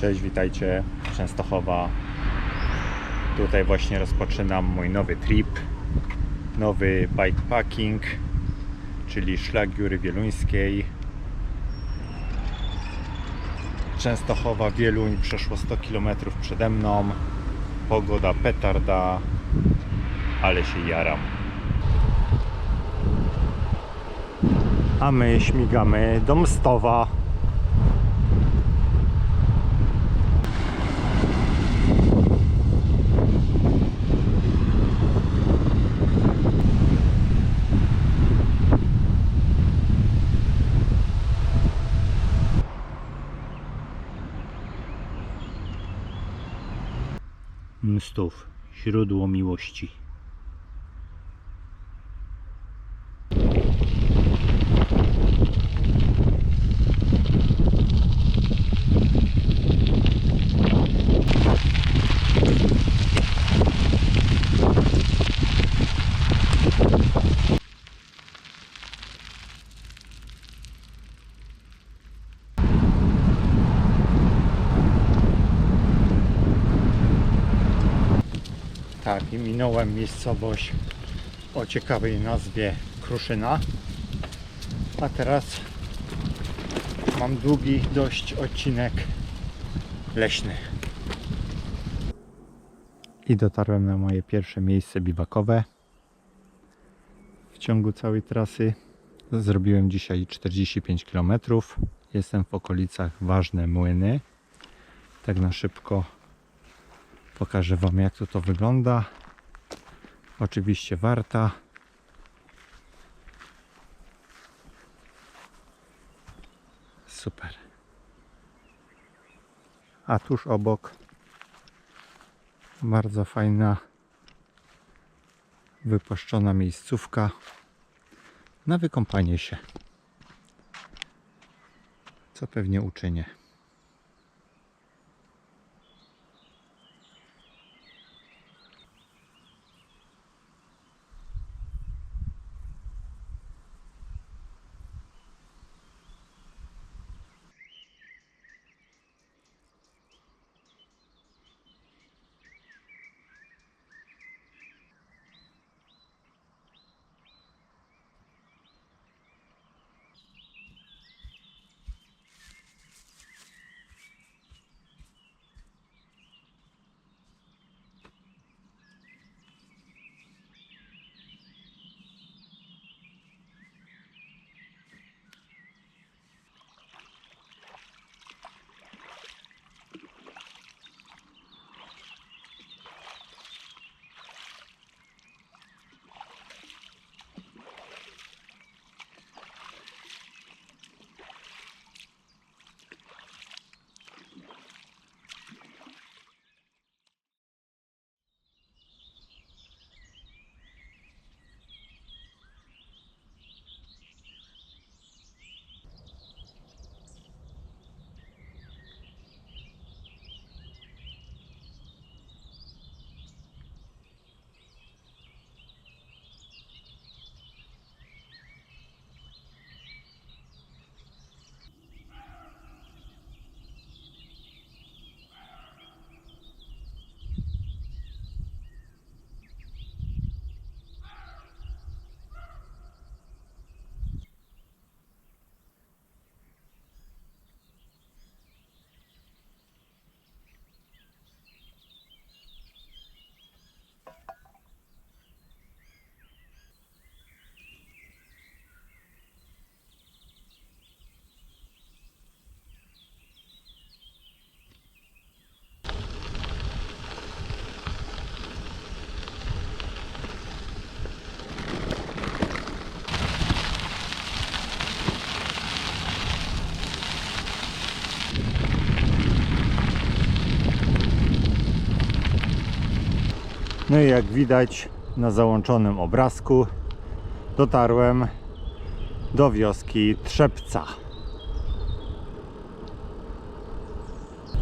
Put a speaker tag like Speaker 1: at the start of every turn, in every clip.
Speaker 1: Cześć, witajcie, Częstochowa. Tutaj właśnie rozpoczynam mój nowy trip, nowy bikepacking, czyli szlak Góry Wieluńskiej. Częstochowa, Wieluń przeszło 100 km przede mną. Pogoda petarda, ale się jaram. A my śmigamy do Mstowa. Mstów, źródło miłości. Tak, i minąłem miejscowość o ciekawej nazwie Kruszyna. A teraz mam długi dość odcinek leśny. I dotarłem na moje pierwsze miejsce biwakowe. W ciągu całej trasy zrobiłem dzisiaj 45 km. Jestem w okolicach Ważne Młyny. Tak na szybko Pokażę Wam jak to, to wygląda. Oczywiście warta. Super. A tuż obok bardzo fajna wypuszczona miejscówka na wykąpanie się. Co pewnie uczynię. No i jak widać na załączonym obrazku dotarłem do wioski Trzepca.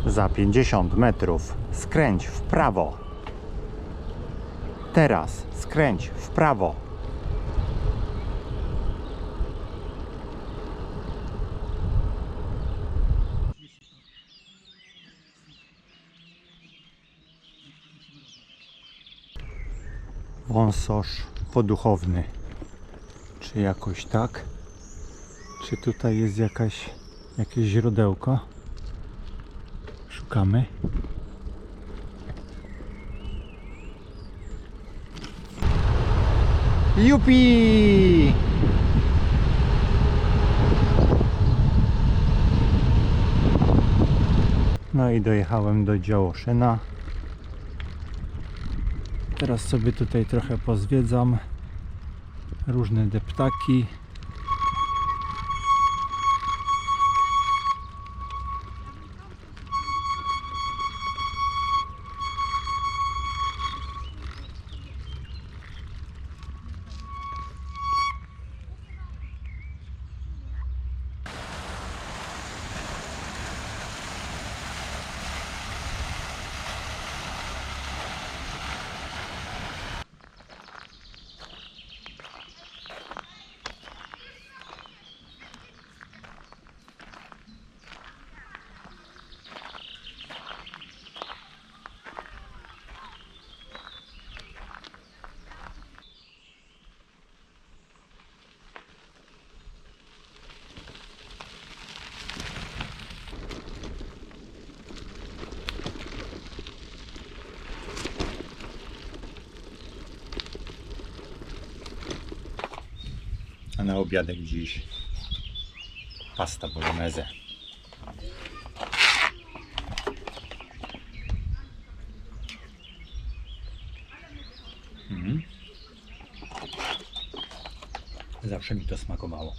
Speaker 1: Za 50 metrów skręć w prawo. Teraz skręć w prawo. Wąsosz poduchowny. Czy jakoś tak? Czy tutaj jest jakaś, jakieś źródełko? Szukamy. Jupi! No i dojechałem do Działoszyna. Teraz sobie tutaj trochę pozwiedzam różne deptaki. A na obiadek dziś pasta bolognese. Mhm. Zawsze mi to smakowało.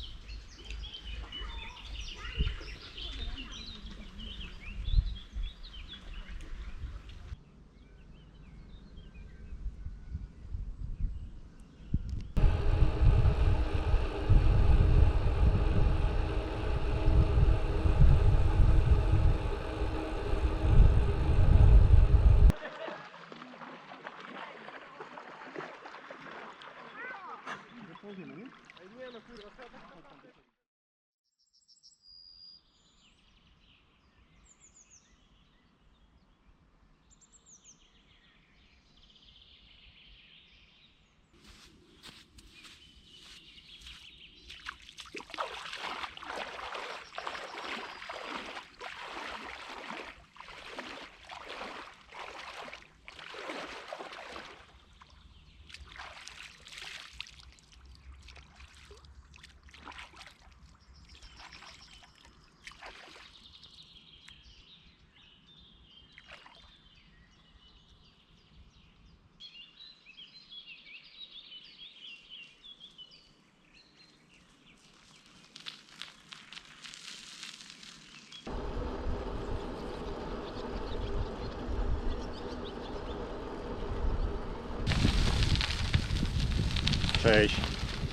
Speaker 1: Cześć,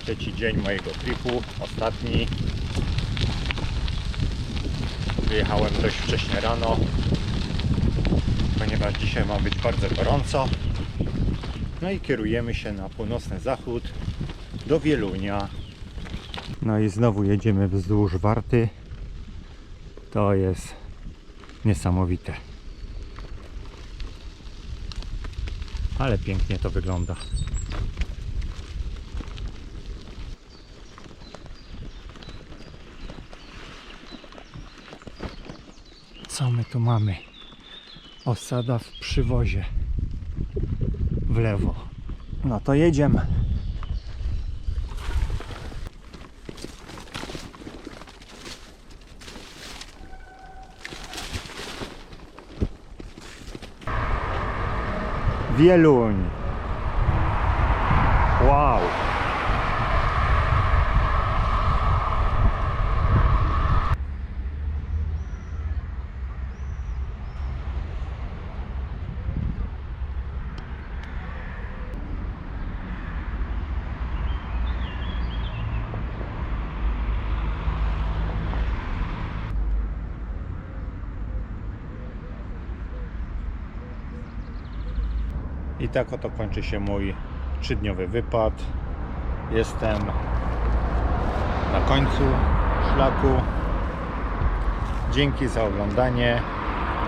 Speaker 1: trzeci dzień mojego tripu, ostatni. Wyjechałem dość wcześnie rano, ponieważ dzisiaj ma być bardzo gorąco. No i kierujemy się na północny zachód do Wielunia. No i znowu jedziemy wzdłuż Warty. To jest niesamowite. Ale pięknie to wygląda. Co my tu mamy? Osada w przywozie. W lewo. No to jedziemy. Wieluń. Wow. I tak oto kończy się mój trzydniowy wypad. Jestem na końcu szlaku. Dzięki za oglądanie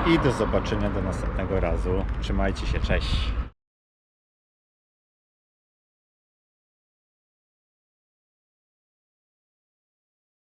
Speaker 1: i do zobaczenia do następnego razu. Trzymajcie się, cześć.